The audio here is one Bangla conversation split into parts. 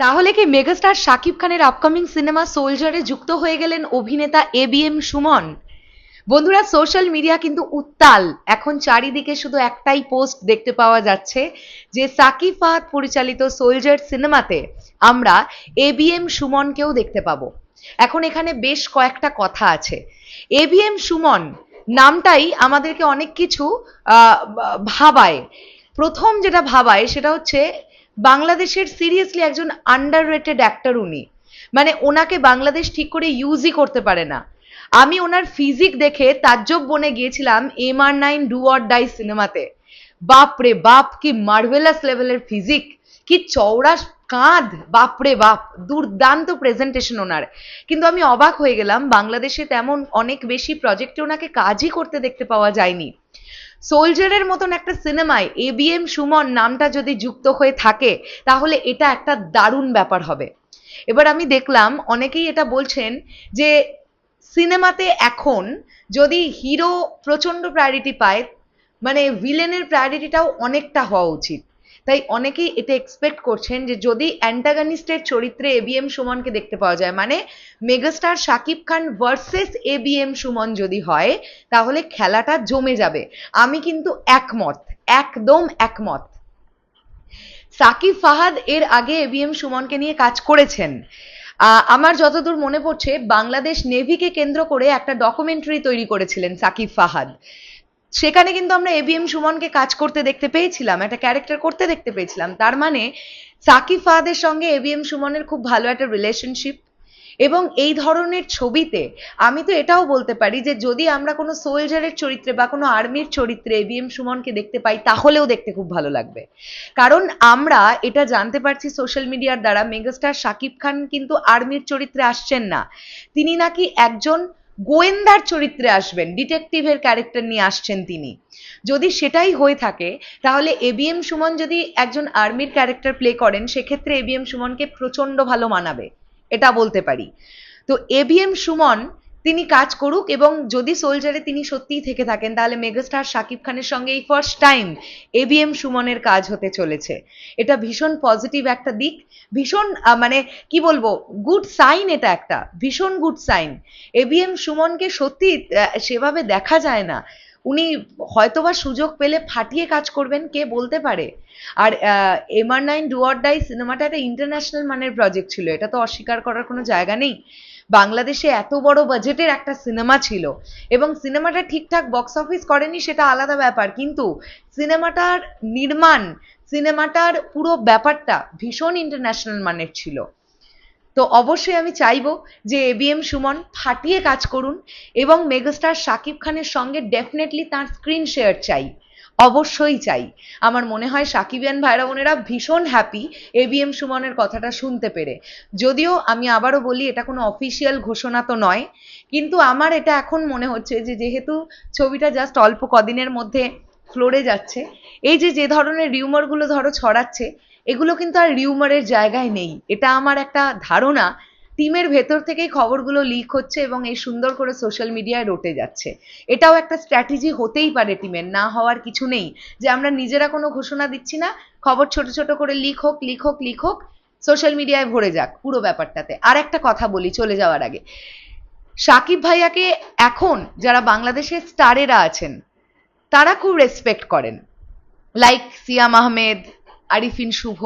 তাহলে কি মেগাস্টার শাকিব খানের আপকামিং সিনেমা সোলজারে যুক্ত হয়ে গেলেন অভিনেতা এ বি এম সুমন? বন্ধুরা সোশ্যাল মিডিয়া কিন্তু উত্তাল। এখন চারিদিকে শুধু একটাই পোস্ট দেখতে পাওয়া যাচ্ছে যে সাকিব ফাহাদ পরিচালিত সোলজার সিনেমাতে আমরা এ বি এম সুমনকেও দেখতে পাবো। এখন এখানে বেশ কয়েকটা কথা আছে। এ বি এম সুমন নামটাই আমাদেরকে অনেক কিছু ভাবায়। প্রথম যেটা ভাবায় সেটা হচ্ছে বাংলাদেশের সিরিয়াসলি একজন আন্ডার রেটেড অ্যাক্টর উনি। মানে ওনাকে বাংলাদেশ ঠিক করে ইউজই করতে পারে না। আমি ওনার ফিজিক দেখে তাজ্জব বনে গিয়েছিলাম M R nine do or die সিনেমাতে বাপ রে বাপ, কি মার্ভেলাস লেভেলের ফিজিক কি চওড়া কাঁধ, বাপরে বাপ, দুর্দান্ত প্রেজেন্টেশন ওনার। কিন্তু আমি অবাক হয়ে গেলাম, বাংলাদেশে তেমন অনেক বেশি প্রজেক্টে ওনাকে কাজই করতে দেখতে পাওয়া যায়নি। সোলজারের মতন একটা সিনেমায় এ বি এম সুমন নামটা যদি যুক্ত হয়ে থাকে, তাহলে এটা একটা দারুণ ব্যাপার হবে। এবার আমি দেখলাম, অনেকেই এটা বলছেন যে সিনেমাতে এখন যদি হিরো প্রচণ্ড প্রায়োরিটি পায় মানে ভিলেনের প্রায়োরিটিটাও অনেকটা হওয়া উচিত। তাই অনেকেই এটা এক্সপেক্ট করছেন যে যদি অ্যান্টাগনিস্টের চরিত্রে এ বি এম সুমনকে দেখতে পাওয়া যায় মানে megastar Shakib Khan versus A B M Sumon যদি হয়, তাহলে খেলাটা জমে যাবে। আমি কিন্তু একমত, একদম একমত। সাকিব ফাহাদ এর আগে এ বি এম সুমনকে নিয়ে কাজ করেছেন। আমার যতদূর মনে পড়ছে, বাংলাদেশ নেভিকে কেন্দ্র করে একটা ডকুমেন্টারি তৈরি করেছিলেন সাকিব ফাহাদ। সেখানে কিন্তু আমরা এবিএম সুমনকে কাজ করতে দেখতে পেয়েছিলাম, একটা ক্যারেক্টার করতে দেখতে পেয়েছিলাম। তার মানে সাকিব ফাহাদের সঙ্গে এবিএম সুমনের খুব ভালো একটা রিলেশনশিপ এবং এই ধরনের ছবিতে আমি তো এটাও বলতে পারি যে যদি আমরা কোনো সোলজারের চরিত্রে বা কোনো আর্মির চরিত্রে এবিএম সুমনকে দেখতে পাই, তাহলেও দেখতে খুব ভালো লাগবে। কারণ আমরা এটা জানতে পারছি সোশ্যাল মিডিয়ার দ্বারা মেগাস্টার শাকিব খান কিন্তু আর্মির চরিত্রে আসছেন না। তিনি নাকি একজন গোয়েন্দার চরিত্রে আসবেন ডিটেকটিভের ক্যারেক্টার নিয়ে আসছেন তিনি। যদি সেটাই হয়ে থাকে, তাহলে এবিএম সুমন যদি একজন আর্মির ক্যারেক্টার প্লে করেন, সেক্ষেত্রে এবিএম সুমনকে প্রচণ্ড ভালো মানাবে, এটা বলতে পারি। তো এবিএম সুমন তিনি কাজ করুক এবং যদি সোলজারে তিনি সত্যিই থেকে থাকেন, তাহলে মেগাস্টার শাকিব খানের সঙ্গে এই ফার্স্ট টাইম এবিএম সুমনের কাজ হতে চলেছে। এটা ভীষণ পজিটিভ একটা দিক, ভীষণ মানে কি বলব গুড সাইন এটা একটা, ভীষণ গুড সাইন এবিএম সুমনকে সত্যি সেভাবে দেখা যায় না। উনি হয়তোবা সুযোগ পেলে ফাটিয়ে কাজ করবেন, কে বলতে পারে? আর M R nine do or die সিনেমাটা একটা ইন্টারন্যাশনাল মানের প্রজেক্ট ছিল, এটা তো অস্বীকার করার কোনো জায়গা নেই। বাংলাদেশে এত বড় বাজেটের একটা সিনেমা ছিল। এবং সিনেমাটা ঠিকঠাক বক্স অফিস করেনি সেটা আলাদা ব্যাপার। কিন্তু সিনেমাটার নির্মাণ সিনেমাটার পুরো ব্যাপারটা ভীষণ ইন্টারন্যাশনাল মানের ছিল। তো অবশ্যই আমি চাইব যে এবিএম সুমন ফাটিয়ে কাজ করুন এবং মেগাস্টার শাকিব খানের সঙ্গে ডেফিনেটলি তার স্ক্রিন শেয়ার চাই। অবশ্যই চাই। আমার মনে হয় সাকিবিয়ান ভাইরা বোনেরা ভীষণ হ্যাপি এবিএম সুমনের কথাটা শুনতে পেরে। যদিও আমি আবারও বলি, এটা কোনো অফিসিয়াল ঘোষণা তো নয়, কিন্তু আমার এটা এখন মনে হচ্ছে যে যেহেতু ছবিটা জাস্ট অল্প কদিনের মধ্যে ফ্লোরে যাচ্ছে, এই যে যে ধরনের রিউমারগুলো ধরো ছড়াচ্ছে, এগুলো কিন্তু আর রিউমারের জায়গায় নেই। এটা আমার একটা ধারণা টিমের ভেতর থেকেই খবরগুলো লিক হচ্ছে এবং এই সুন্দর করে সোশ্যাল মিডিয়ায় রটে যাচ্ছে। এটাও একটা স্ট্র্যাটেজি হতেই পারে টিমের, না হওয়ার কিছু নেই। যে আমরা নিজেরা কোনো ঘোষণা দিচ্ছি না, খবর ছোট ছোট করে লিক হোক লিক হোক লিক হোক সোশ্যাল মিডিয়ায় ভরে যাক পুরো ব্যাপারটাতে। আর একটা কথা বলি চলে যাওয়ার আগে। সাকিব ভাইয়াকে এখন যারা বাংলাদেশের স্টারেরা আছেন, তারা খুব রেসপেক্ট করেন। লাইক সিয়াম আহমেদ, আরিফিন শুভ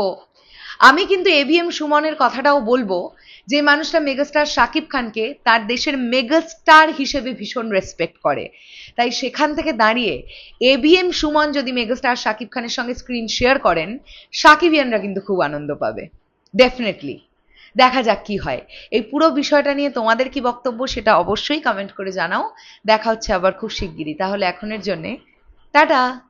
আমি কিন্তু এভিএম সুমনের কথাটাও বলব, যে মানুষটা মেগাস্টার শাকিব খানকে তার দেশের মেগাস্টার হিসেবে ভীষণ রেসপেক্ট করে। তাই সেখান থেকে দাঁড়িয়ে এবিএম সুমন যদি মেগাস্টার শাকিব খানের সঙ্গে স্ক্রিন শেয়ার করেন সাকিবিয়ানরা কিন্তু খুব আনন্দ পাবে। ডেফিনেটলি দেখা যাক কি হয়। এই পুরো বিষয়টা নিয়ে তোমাদের কি বক্তব্য সেটা অবশ্যই কমেন্ট করে জানাও। দেখা হচ্ছে আবার খুব শিগগিরই। তাহলে এখনের জন্যে, টাটা!